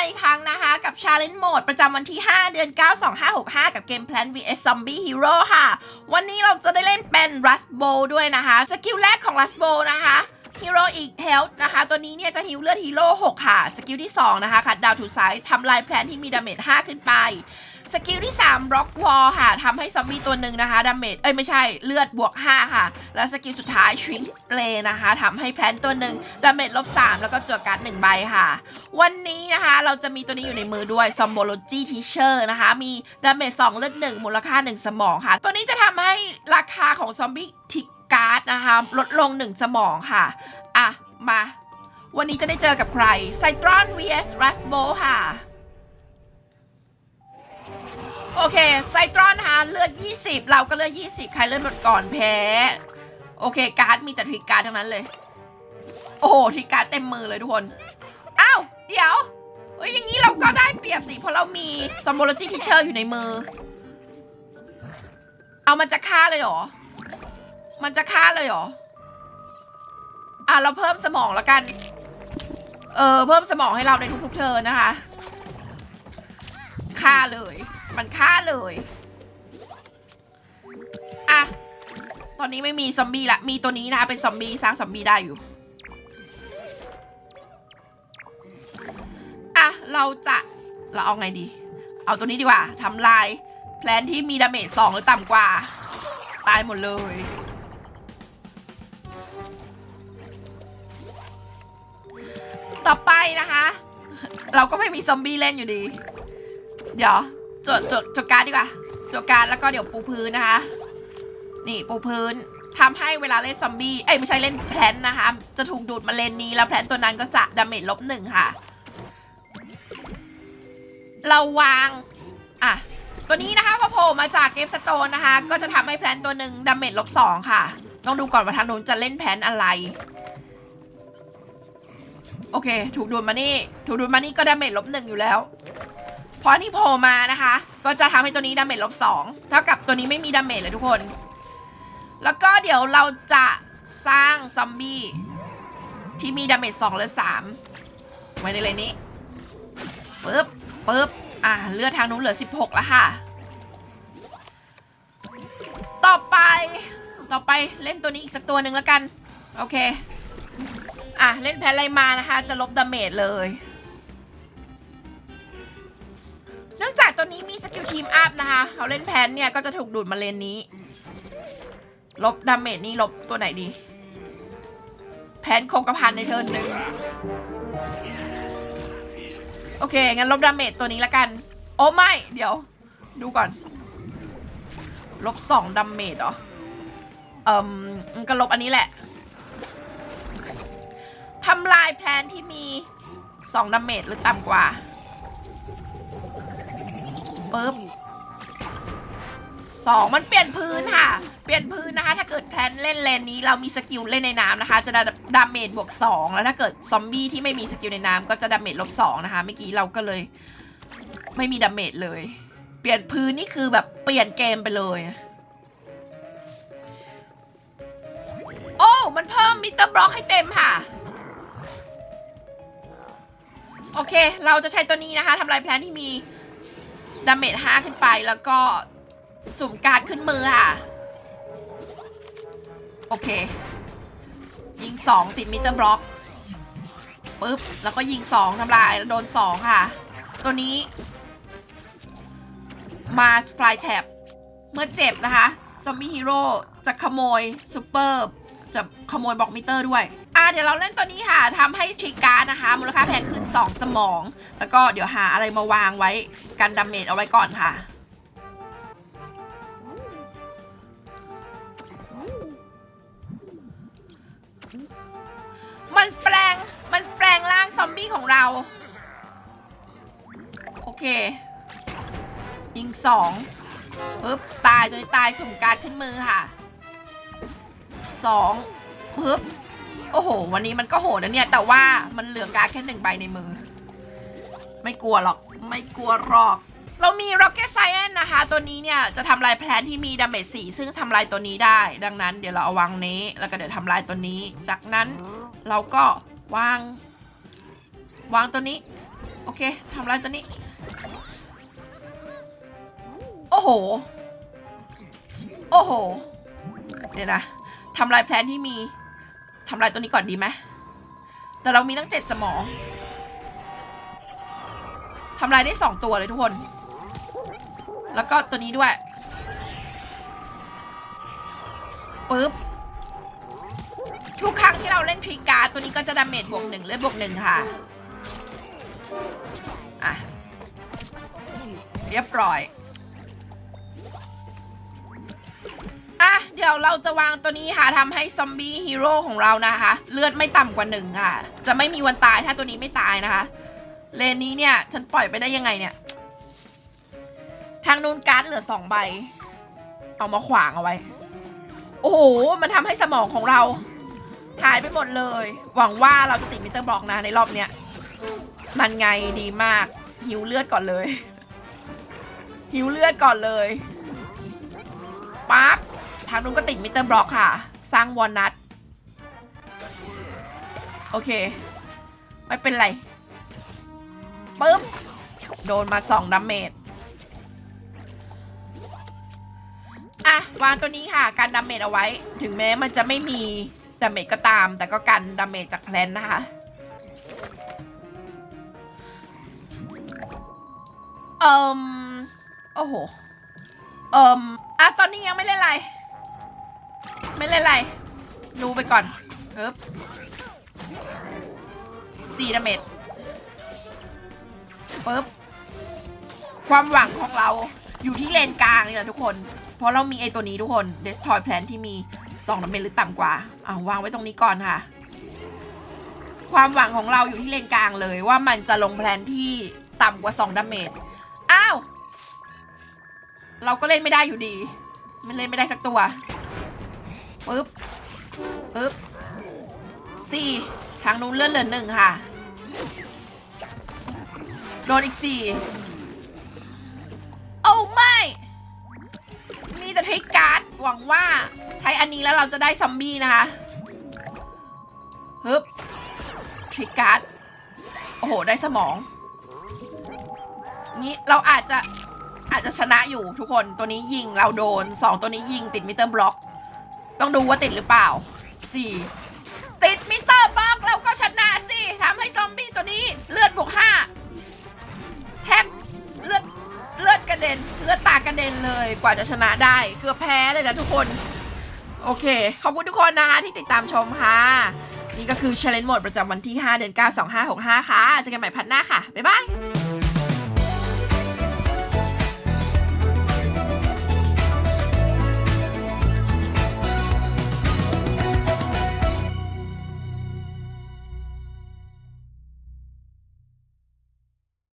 าอีกครั้งนะคะ กับ Challenge Mode ประจำวันที่ 5 เดือน 9 2565 กับเกม Plan vs Zombie Hero ค่ะ วันนี้เราจะได้เล่นเป็น Rust Bowl ด้วยนะคะ สกิลแรกของ Rust Bowl นะคะ Hero อีก Health นะคะ ตัวนี้เนี่ยจะฮิวเลือดฮีโร่6ค่ะ สกิลที่ 2 นะคะคัดดาวถูสายทำลายแพลนที่มีดาเมจ5ขึ้นไป สกิลที่3 Rock Wall ค่ะทำให้ซอมบี้ตัวหนึ่งนะคะดาเมจเอ้ยไม่ใช่เลือดบวก 5 ค่ะ แล้วสกิลสุดท้าย Shrink Play นะคะทำให้แพลนตัวหนึ่งดาเมจลบ 3 แล้วก็จั่วการ์ด1ใบค่ะ วันนี้นะคะเราจะมีตัวนี้อยู่ในมือด้วย Zombology Teacher นะคะ มีดาเมจ2เลือด1 มูลค่า 1 สมองค่ะ ตัวนี้จะทำให้ราคาของซอมบี้ทิกการ์ดนะคะลดลง 1 สมองค่ะ อะ มา วันนี้จะได้เจอกับใคร Citron vs Rustbo ค่ะ โอเค ไซตรอนนะคะเลือด 20 เราก็เลือด 20 ใครเลือดหมดก่อนแพ้ โอเค การ์ดมีแต่ทริกการ์ดทั้งนั้นเลย โอ้โหทริกการ์ดเต็มมือเลยทุกคน อ้าว เดี๋ยวเอ้ยอย่างนี้เราก็ได้เปรียบสิ เพราะเรามี Zombology Teacher อยู่ในมือ เอามันจะฆ่าเลยเหรอ มันจะฆ่าเลยเหรอ อะ เราเพิ่มสมองแล้วกัน เออ เพิ่มสมองให้เราในทุกๆเทิร์นนะคะ ฆ่าเลย มันฆ่าเลย อะ ตอนนี้ไม่มีซอมบี้ละ มีตัวนี้นะคะเป็นซอมบี้สร้างซอมบี้ได้อยู่ อะ เราจะเราเอาไงดี เอาตัวนี้ดีกว่าทำลาย แพลนที่มีดาเมจสองหรือต่ำกว่า ตายหมดเลยต่อไปนะคะ เราก็ไม่มีซอมบี้เล่นอยู่ดี เดี๋ยว จดจดจดการดดีกว่าจดการดแล้วก็เดี๋ยวปูพื้นนะคะ นี่ปูพื้นทำให้เวลาเล่นซอมบี้ เอ้ยไม่ใช่เล่นแพลนนะคะ จะถูกดูดมาเลนนี้แล้วแพลนตัวนั้นก็จะดาเมจลบหนึ่งค่ะ เราวาง อะ ตัวนี้นะคะพอโผล่มาจากเกมสโตนนะคะ ก็จะทำให้แพลนตัวหนึ่งดาเมจลบสองค่ะ ต้องดูก่อนว่าทางนู้นจะเล่นแพลนอะไร โอเค ถูกดูดมานี่ ถูกดูดมานี่ก็ดาเมจลบหนึ่งอยู่แล้ว พอนี่โผล่มานะคะ ก็จะทำให้ตัวนี้ดาเมจลบสองเท่ากับตัวนี้ไม่มีดาเมจเลยทุกคน แล้วก็เดี๋ยวเราจะสร้างซอมบี้ที่มีดาเมจสองและสามไว้ในเลยนี้ปึ๊บปึ๊บอ่าเลือดทางนู้นเหลือ 16 แล้วค่ะ ต่อไป ต่อไปเล่นตัวนี้อีกสักตัวหนึ่งแล้วกัน โอเค อะ เล่นแพนอะไรมานะคะ จะลบดาเมจเลย กิลทีมอัพนะคะ เขาเล่นแพนเนี่ย ก็จะถูกดูดมาเลนนี้ ลบดาเมจนี่ลบตัวไหนดี แพนคงกระพันในเทิร์นหนึ่งโอเค งั้นลบดาเมจตัวนี้ละกัน โอ้ไม่ เดี๋ยว ดูก่อน ลบสองดาเมจเหรอ เอ่มก็ลบอันนี้แหละทำลายแพลนที่มีสองดาเมจหรือต่ำกว่า ปึ๊บสองมันเปลี่ยนพื้นค่ะ เปลี่ยนพื้นนะคะ ถ้าเกิดแพลนเล่นเลนนี้เรามีสกิลเล่นในน้ำนะคะ จะดาดาเมจบวกสองแล้วถ้าเกิดซอมบี้ที่ไม่มีสกิลในน้ำก็จะดาเมจลบสองนะคะ เมื่อกี้เราก็เลย ไม่มีดาเมจเลย เปลี่ยนพื้นนี่คือแบบเปลี่ยนเกมไปเลย โอ้ มันเพิ่มมิเตอร์บล็อกให้เต็มค่ะ โอเค เราจะใช้ตัวนี้นะคะทำลายแพลนที่มี ดาเมจ5ขึ้นไปแล้วก็สุ่มการขึ้นมือค่ะ โอเค ยิง2ติดมิเตอร์บล็อกปึ๊บ แล้วก็ยิง2ทำลายแล้วโดน2ค่ะ ตัวนี้ มาฟลายแท็บเมื่อเจ็บนะคะ ซอมบี้ฮีโร่จะขโมยซูเปอร์ จะขโมยบล็อกมิเตอร์ด้วยอะเดี๋ยวเราเล่นตัวนี้ค่ะทำให้ทริกการ์ดนะคะ มูลค่าแพงขึ้น 2 สมอง แล้วก็เดี๋ยวหาอะไรมาวางไว้กันดาเมจเอาไว้ก่อนค่ะมันแปลง มันแปลงร่างซอมบี้ของเรา โอเค ยิงสองปึ๊บ ตายตัวนี้ตายสุ่มการ์ดขึ้นมือค่ะ สองปึ๊บโอ้โห วันนี้มันก็โหดนะเนี่ย แต่ว่ามันเหลือการ์ดแค่หนึ่งใบในมือ ไม่กลัวหรอก ไม่กลัวหรอก เรามี Rocket Science นะคะ ตัวนี้เนี่ยจะทำลายแพลนที่มีดาเมจสีซึ่งทำลายตัวนี้ได้ ดังนั้นเดี๋ยวเราเอาวางนี้ แล้วก็เดี๋ยวทำลายตัวนี้ จากนั้นเราก็วาง วางตัวนี้ โอเคทำอะไรตัวนี้ โอ้โห โอ้โห เดี๋ยวนะ ทำลายแพลนที่มีทำลายตัวนี้ก่อนดีไหมแต่เรามีตั้งเจ็ดสมองทำลายได้สองตัวเลยทุกคน แล้วก็ตัวนี้ด้วยปึ๊บทุกครั้งที่เราเล่นทริการตัวนี้ก็จะดาเมจบวกหนึ่งเลือดบวกหนึ่งค่ะอะเรียบร้อย เดี๋ยวเราจะวางตัวนี้ค่ะทำให้ซอมบี้ฮีโร่ของเรานะคะ เลือดไม่ต่ำกว่าหนึ่งค่ะ จะไม่มีวันตายถ้าตัวนี้ไม่ตายนะคะ เลนนี้เนี่ย ฉันปล่อยไปได้ยังไงเนี่ย ทางนู้นการ์ดเหลือสองใบ เอามาขวางเอาไว้ โอ้โห มันทำให้สมองของเราหายไปหมดเลย หวังว่าเราจะติดมิเตอร์บล็อกนะในรอบเนี้ย มันไงดีมาก หิวเลือดก่อนเลย หิวเลือดก่อนเลยปั๊บ ทางนู้นก็ติดมิเตอร์บล็อกค่ะ สร้างวอลนัทโอเค ไม่เป็นไรปึ๊บ โดนมาสองดาเมจอะ วางตัวนี้ค่ะ การดาเมจเอาไว้ ถึงแม้มันจะไม่มีดาเมจก็ตาม แต่ก็กันดาเมจจากแพลนนะคะ เอิมโอ้โห เอิมอะ ตอนนี้ยังไม่เล่นอะไร ไม่เล่นอะไรดูไปก่อนเฮ้บสี่ดาเมจปึ๊บความหวังของเราอยู่ที่เลนกลางนี่แหละทุกคน เพราะเรามีไอตัวนี้ทุกคน destroy plan ที่มี 2ดาเมจหรือต่ำกว่าอ่าวางไว้ตรงนี้ก่อนค่ะ ความหวังของเราอยู่ที่เลนกลางเลยว่ามันจะลงแพลนที่ต่ำกว่า 2ดาเมจอ้าว เราก็เล่นไม่ได้อยู่ดี มันเล่นไม่ได้สักตัว ปึ๊บปึ๊บสี่ทางนู้นเลื่อนเหลือหนึ่งค่ะ โดนอีกสี่โอ้ไม่ มีแต่ทริกการ์ด หวังว่าใช้อันนี้แล้วเราจะได้ซอมบี้นะคะฮึบทริกการ์ด โอ้โห ได้สมอง นี้เราอาจจะอาจจะชนะอยู่ทุกคน ตัวนี้ยิงเราโดนสองตัวนี้ยิงติดมิเตอร์บล็อก ต้องดูว่าติดหรือเปล่าสิติดมิเตอร์บล็อกเราก็ชนะสิทำให้ซอมบี้ตัวนี้เลือดบวกห้าแทบเลือดเลือดกระเด็นเลือดตากระเด็นเลยกว่าจะชนะได้เกือบแพ้เลยนะทุกคน โอเค ขอบคุณทุกคนนะคะที่ติดตามชมค่ะ นี่ก็คือ Challenge Mode ประจำวันที่ 5 เดือน 9 2565 ค่ะเจอกันใหม่พัดหน้าค่ะ บ๊ายบาย